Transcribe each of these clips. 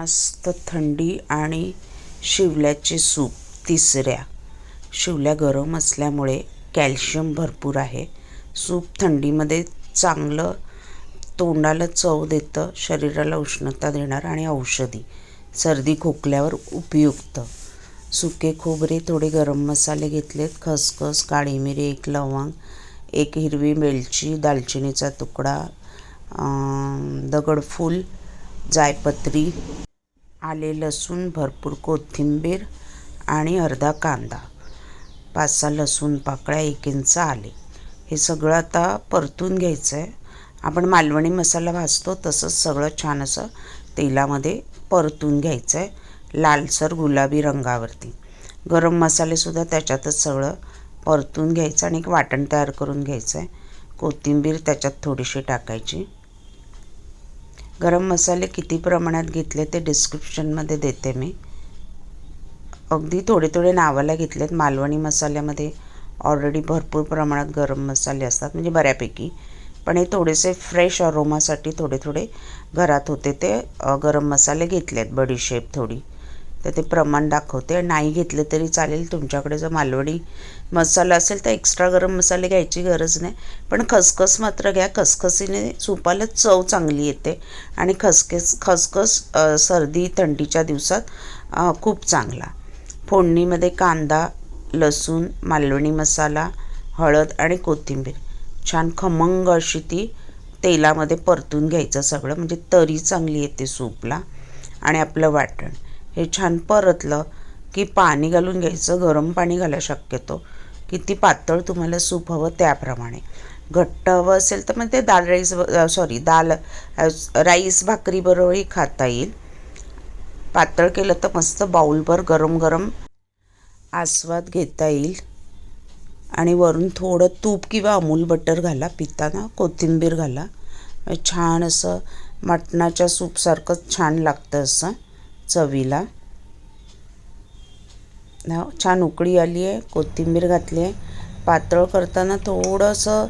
मस्त थंडी आणि शिवल्याचे सूप तिसऱ्या. शिवल्या गरम असल्यामुळे कॅल्शियम भरपूर आहे. सूप थंडीमध्ये चांगलं तोंडाला चव देतं शरीराला उष्णता देणार आणि औषधी. सर्दी खोकल्यावर उपयुक्त. सुके खोबरे थोडे गरम मसाले घेतलेत. खसखस काळी मिरी एक लवंग एक हिरवी वेलची दालचिनीचा तुकडा दगडफूल जायपत्री आले लसूण भरपूर कोथिंबीर आणि अर्धा कांदा. पाच सहा लसूण पाकळ्या एक इंच आले. हे सगळं आता परतून घ्यायचं आहे आपण मालवणी मसाला भाजतो तसंच सगळं छान असं तेलामध्ये परतून घ्यायचं आहे लालसर गुलाबी रंगावरती. गरम मसालेसुद्धा त्याच्यातच सगळं परतून घ्यायचं आणि एक वाटण तयार करून घ्यायचं आहे कोथिंबीर त्याच्यात थोडीशी टाकायची. गरम मसाले किती प्रमाणात घेतले ते डिस्क्रिप्शनमध्ये देते मी. अगदी थोडे थोडे नावाला घेतलेत. मालवणी मसाल्यामध्ये ऑलरेडी भरपूर प्रमाणात गरम मसाले असतात म्हणजे बऱ्यापैकी. पण हे थोडेसे फ्रेश अरोमासाठी थोडे थोडे घरात होते ते गरम मसाले घेतलेत बडीशेप थोडी. तर ते प्रमाण दाखवते. नाही घेतले तरी चालेल. तुमच्याकडे जर मालवणी मसाला असेल तर एक्स्ट्रा गरम मसाले घ्यायची गरज नाही. पण खसखस मात्र घ्या. खसखसीने सुपाला चव चांगली येते. आणि खसखस खसखस सर्दी थंडीच्या दिवसात खूप चांगला. फोडणीमध्ये कांदा लसूण मालवणी मसाला हळद आणि कोथिंबीर. छान खमंग अशी ती तेलामध्ये परतून घ्यायचं सगळं. म्हणजे तरी चांगली येते सूपला. आणि आपलं वाटण. हे छान परतलं की पाणी घालून घ्यायचं गरम पाणी घाला शक्यतो. किती पातळ तुम्हाला सूप हवं त्याप्रमाणे. घट्ट हवं असेल तर मग ते दाल राईस सॉरी दाल राईस भाकरीबरोबरही खाता येईल. पातळ केलं तर मस्त बाऊलभर गरम गरम आस्वाद घेता येईल. आणि वरून थोडं तूप किंवा अमूल बटर घाला पिताना कोथिंबीर घाला. छान असं मटणाच्या सूपसारखंच छान लागतं असं चवीला. ना छान उकळी आली आहे कोथिंबीर घातली आहे. पातळ करताना थोडंसं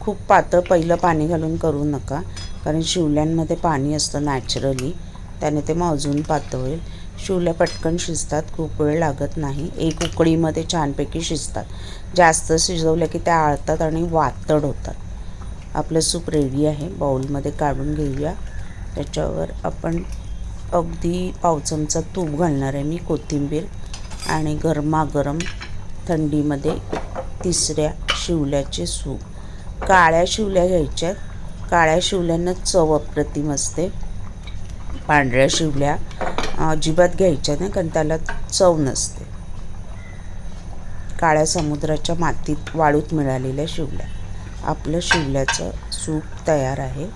खूप पातळ पहिलं पाणी घालून करू नका. कारण शिवल्यांमध्ये पाणी असतं नॅचरली त्याने ते मग अजून पातळ होईल. शिवल्या पटकन शिजतात खूप वेळ लागत नाही. एक उकळीमध्ये छानपैकी शिजतात. जास्त शिजवल्या की त्या आळतात आणि वातड होतात. आपलं सूप रेडी आहे. बाऊलमध्ये काढून घेऊया. त्याच्यावर आपण अगदी पाव चमचा तूप घालणार आहे मी कोथिंबीर. आणि गरमागरम थंडीमध्ये तिसऱ्या शिवल्याचे सूप. काळ्या शिवल्या घ्यायच्यात. काळ्या शिवल्यांना चव अप्रतिम असते. पांढऱ्या शिवल्या अजिबात घ्यायच्या नाही कारण त्याला चव नसते. काळ्या समुद्राच्या मातीत वाळूत मिळालेल्या शिवल्या. आपलं शिवल्याचं सूप तयार आहे.